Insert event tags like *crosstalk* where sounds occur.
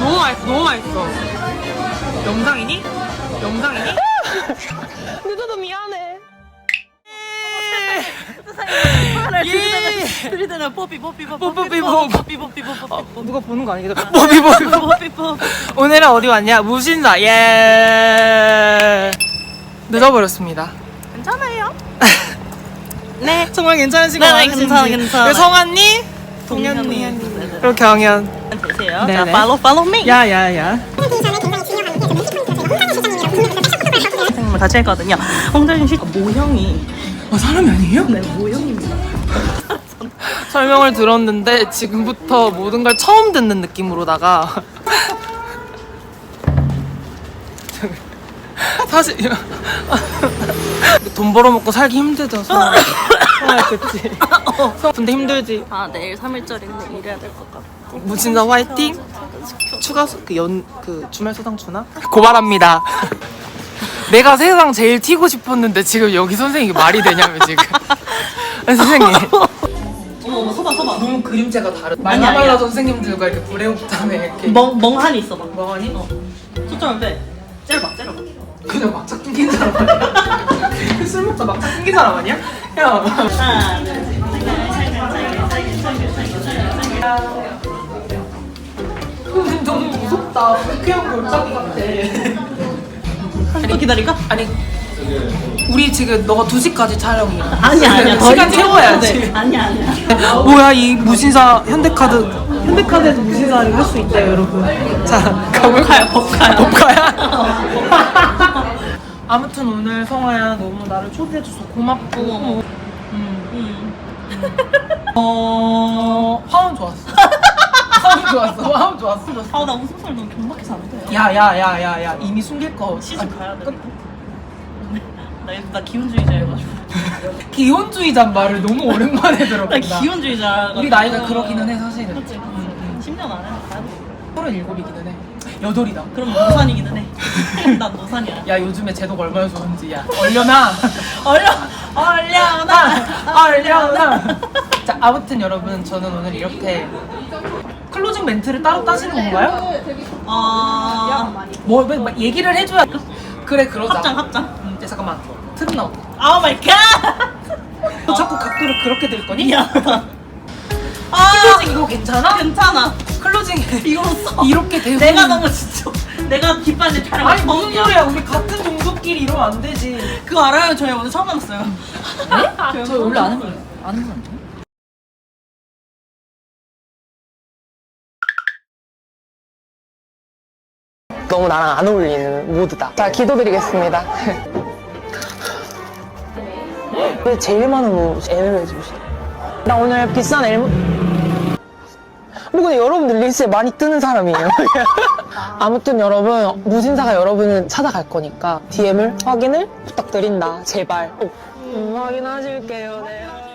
너무 맛있어, 너무 맛있어. 영상이니? 영상이니? *laughs* 늦어도 미안해. 예! 들이대는 뽀삐 뽀삐 뽀삐 뽀삐 뽀. 뽀삐 뽀삐 뽀삐 누가 보는 거 아니겠어? 뽀삐 뽀삐 *laughs* 뽀삐 뽀삐 오늘은 어디 왔냐? 무신사. 예. 늦어버렸습니다. 괜찮아요? *laughs* 네. 정말 괜찮은 시간 네, 많으신지. 괜찮아. 그리고 성환니, 네네. 그리고 경현. 되세요. 네네. 자, follow follow me. 야야야. 선생님을 같이 했거든요. 홍정신 씨 모형이 아 사람이 아니에요? 네 모형입니다. *laughs* 설명을 들었는데 지금부터 모든 걸 처음 듣는 느낌으로다가 *laughs* 사실 *laughs* 돈 벌어먹고 살기 힘들어서 그치 *laughs* 근데 힘들지 아 내일 3일절인데 일해야 될 것 같고. 무진사 화이팅 추가 그연 그 주말 수당 주나 *laughs* 고발합니다 *laughs* 내가 세상 제일 튀고 싶었는데 지금 여기 선생님이 말이 되냐면 지금 아니, 선생님 어머 어머 서봐 서봐. 너무 그림체가 다르. 아니야, 아니야. 마나발라 선생님들과 이렇게 불에옥담에 이렇게 멍 멍하니 있어 봐. 멍하니? 어. 초점을 빼. 째려봐 째려봐. 그냥 막차 끊긴 사람 아니야? 술 먹다 막차 끊긴 사람 아니야? 야. 하나 둘 셋. 너무 무섭다. 그냥 골짜기 같아. 또 기다릴까? 아니 우리 지금 너가 2시까지 촬영이야. 아니야 아니야. 더 시간 채워야지. 돼. 아니야 아니야. *laughs* 뭐야 이 무신사 현대카드 현대카드에서 무신사를 할 수 있대요 여러분. 자 법카야 법카야. 법카야? 아무튼 오늘 성아야 너무 나를 초대해줘서 고맙고 어머. 음. 어 화음 좋았어 화음 좋았어 화음 좋았어 아 나 웃음소리 너무 경박해서 안 돼. 야야야야야 이미 숨길 거 시집 아니, 가야 돼. 끝. 나, 나 기혼주의자여가지고. 기혼주의자는 말을 너무 오랜만에 나 들어본다 기혼주의자. 우리 나이가 그러기는 해 사실은 그치, 그치. 10년 안에 가야 돼. 37이기는 해 여덟이다 그럼 노산이기는 해. 난 노산이야. 야 요즘에 제도가 얼마나 좋은지 야 얼려나 *laughs* 얼려, 얼려나. 얼려나 자 아무튼 여러분 저는 오늘 이렇게 클로징 멘트를 따로 따시는 건가요? 어. 뭐, 뭐, 뭐 얘기를 해줘야 그래 그러자 합장, 합장. 음, 야, 잠깐만 틀은 나온다 오 마이 갓! 너 자꾸 각도를 그렇게 들 거니? 미안하다. 클로징 이거 괜찮아? 괜찮아. 클로징 *laughs* 이거 써. 이렇게 되고 내가 너무 지쳐. *laughs* 내가 깃발을 촬영. 아니 무슨 소리야 우리 같은 종족끼리 이러면 안 되지 그거 알아요? 저희 오늘 처음 만났어요. 네? *laughs* 저 원래 아는 거예요 아는 거 아니에요? 너무 나랑 안 어울리는 모드다. 자, 기도드리겠습니다. 왜 제일 많은 거 애를 해주시다. 나 오늘 비싼 엘모. 뭐 근데 여러분들 릴스에 많이 뜨는 사람이에요. *laughs* 아무튼 여러분 무신사가 여러분을 찾아갈 거니까 DM을 확인을 부탁드린다. 제발. 꼭. 음, 확인하실게요. 네.